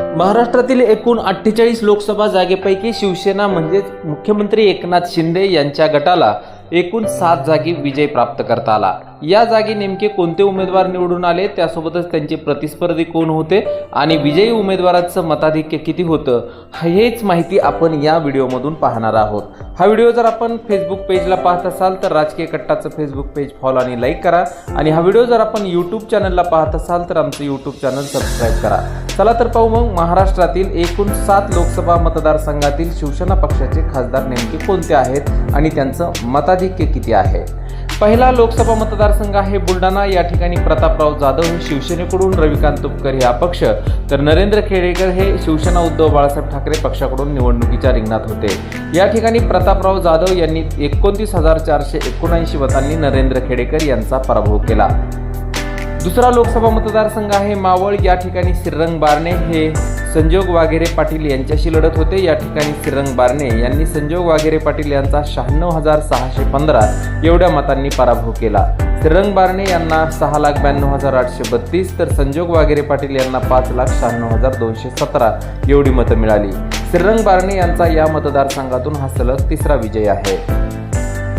महाराष्ट्रातील एकूण अठ्ठेचाळीस लोकसभा जागेपैकी शिवसेना म्हणजेच मुख्यमंत्री एकनाथ शिंदे यांच्या गटाला एकूण सात जागी विजय प्राप्त करता आला. या जागी नेमके कोणते उमेदवार निवडून आले त्यासोबतच त्यांचे प्रतिस्पर्धी कोण होते आणि विजयी उमेदवाराचं मताधिक्य किती होतं हेच माहिती आपण या व्हिडिओमधून पाहणार आहोत. हा व्हिडिओ जर आपण फेसबुक पेजला पाहत असाल तर राजकीय कट्टाचं फेसबुक पेज फॉलो आणि लाईक करा. आणि हा व्हिडिओ जर आपण यूट्यूब चॅनलला पाहत असाल तर आमचं यूट्यूब चॅनल सबस्क्राईब करा. चला तर पाहू मग महाराष्ट्रातील एकूण सात लोकसभा मतदारसंघातील शिवसेना पक्षाचे खासदार नेमके कोणते आहेत आणि त्यांचं मताधिक्य किती आहे. पहिला लोकसभा मतदारसंघ आहे बुलढाणा. या ठिकाणी प्रतापराव जाधव हे शिवसेनेकडून रविकांत तुपकर हे अपक्ष. तर नरेंद्र खेडेकर हे शिवसेना उद्धव बाळासाहेब ठाकरे पक्षाकडून निवडणुकीच्या रिंगणात होते. या ठिकाणी प्रतापराव जाधव यांनी एकोणतीस हजार चारशे एकोणऐंशी मतांनी नरेंद्र खेडेकर यांचा पराभव केला. दुसरा लोकसभा मतदारसंघ आहे मावळ. या ठिकाणी श्रीरंग बारणे हे संजोग वाघेरे पाटील यांच्याशी लढत होते. या ठिकाणी श्रीरंग बारणे यांनी संजोग वाघेरे पाटील यांचा शहाण्णव हजार सहाशे पंधरा एवढ्या मतांनी पराभव केला. श्रीरंग बारणे यांना सहा लाख ब्याण्णव हजार आठशे बत्तीस तर संजोग वाघेरे पाटील यांना पाच लाख शहाण्णव हजार दोनशे सतरा एवढी मतं मिळाली. श्रीरंग बारणे यांचा या मतदारसंघातून हा सलग तिसरा विजय आहे.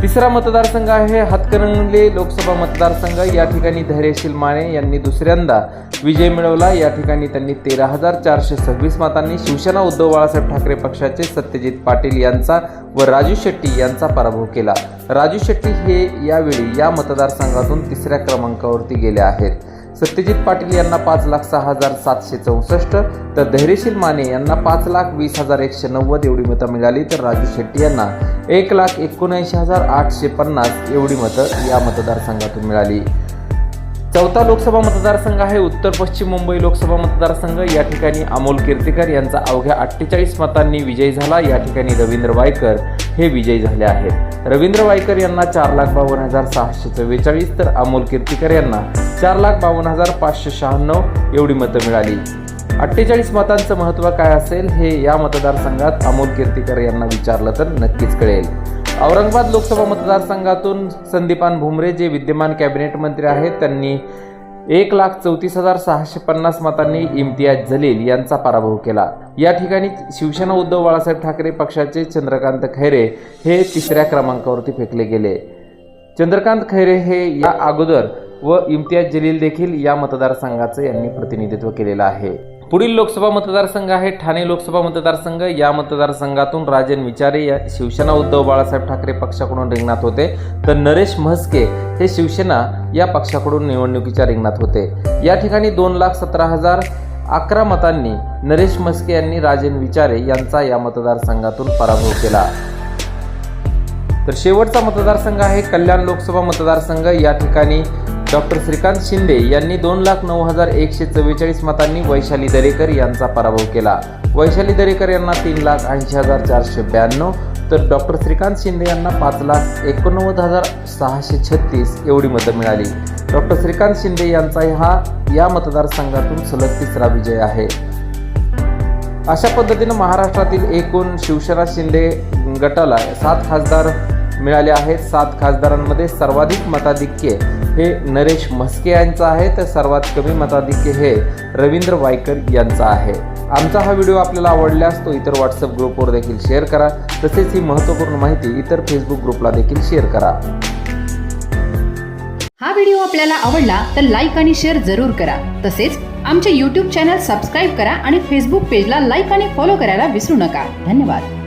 तिसरा मतदारसंघ आहे हातकणंगले लोकसभा मतदारसंघ. या ठिकाणी धैर्यशील माने यांनी दुसऱ्यांदा विजय मिळवला. या ठिकाणी त्यांनी तेरा हजार चारशे सव्वीस मतांनी शिवसेना उद्धव बाळासाहेब ठाकरे पक्षाचे सत्यजित पाटील यांचा व राजू शेट्टी यांचा पराभव केला. राजू शेट्टी हे यावेळी या मतदारसंघातून तिसऱ्या क्रमांकावरती गेले आहेत. सत्यजित पाटील यांना पाच लाख सहा हजार सातशे चौसष्ट तर धैर्यशील माने यांना पाच लाख वीस हजार एकशे नव्वद एवढी मतं मिळाली तर राजू शेट्टी यांना एक लाख एकोणऐंशी हजार आठशे पन्नास एवढी मतं या मतदारसंघातून मिळाली. चौथा लोकसभा मतदारसंघ आहे उत्तर पश्चिम मुंबई लोकसभा मतदारसंघ. या ठिकाणी अमोल कीर्तीकर यांचा अवघ्या अठ्ठेचाळीस मतांनी विजय झाला. या ठिकाणी रवींद्र वायकर हे विजयी झाले आहेत. रवींद्र वायकर यांना चार लाख बावन्न हजार सहाशे चव्वेचाळीस तर अमोल कीर्तीकर यांना चार लाख बावन्न हजार पाचशे शहाण्णव एवढी मतं मिळाली. अठ्ठेचाळीस मतांचं महत्त्व काय असेल हे या मतदारसंघात अमोल कीर्तीकर यांना विचारलं तर नक्कीच कळेल. औरंगाबाद लोकसभा मतदारसंघातून संदीपान भुमरे जे विद्यमान कॅबिनेट मंत्री आहेत त्यांनी एक लाख चौतीस हजार सहाशे पन्नास मतांनी इम्तियाज जलील यांचा पराभव केला. या ठिकाणी शिवसेना उद्धव बाळासाहेब ठाकरे पक्षाचे चंद्रकांत खैरे हे तिसऱ्या क्रमांकावरती फेकले गेले. चंद्रकांत खैरे हे या अगोदर व इम्तियाज जलील देखील या मतदारसंघाचं यांनी प्रतिनिधित्व केलेलं आहे. पुढील लोकसभा मतदारसंघ आहे. ठाणे लोकसभा मतदारसंघ. या मतदारसंघातून राजन विचारे या शिवसेना उद्धव बाळासाहेब ठाकरे पक्षाकडून रिंगणात होते. तर नरेश म्हस्के हे शिवसेना या पक्षाकडून निवडणुकीच्या रिंगणात होते. या ठिकाणी दोन लाख सतरा हजार अकरा मतांनी नरेश म्हस्के यांनी राजन विचारे यांचा या मतदारसंघातून पराभव केला. तर शेवटचा मतदारसंघ आहे. कल्याण लोकसभा मतदारसंघ. या ठिकाणी डॉक्टर श्रीकांत शिंदे यांनी दोन लाख नऊ हजार एकशे चव्वेचाळीस मतांनी वैशाली दरेकर यांचा पराभव केला. वैशाली दरेकर यांना तीन लाख ऐंशी हजार चारशे ब्याण्णव तर डॉक्टर श्रीकांत शिंदे यांना पाच लाख एकोणनव्वद हजार सहाशे छत्तीस एवढी मतं मिळाली. डॉक्टर श्रीकांत शिंदे यांचा हा या मतदारसंघातून सलग तिसरा विजय आहे. अशा पद्धतीनं महाराष्ट्रातील एकूण शिवसेना शिंदे गटाला सात खासदार मिळाले आहेत. सात खासदारांमध्ये सर्वाधिक मताधिक्य हे नरेश म्हस्के यांचं आहे. तर सर्वात कमी मताधिक्य हे रवींद्र वायकर यांचं आहे. आमचा हा व्हिडिओ आपल्याला आवडल्यास तो इतर व्हॉट्सअप ग्रुपवर देखील शेअर करा. तसेच ही महत्त्वपूर्ण माहिती इतर फेसबुक ग्रुपला देखील शेअर करा. हा व्हिडिओ आपल्याला आवडला तर लाईक आणि शेअर जरूर करा. तसेच आमचे यूट्यूब चॅनल सबस्क्राईब करा आणि फेसबुक पेजला लाईक आणि फॉलो करायला विसरू नका. धन्यवाद.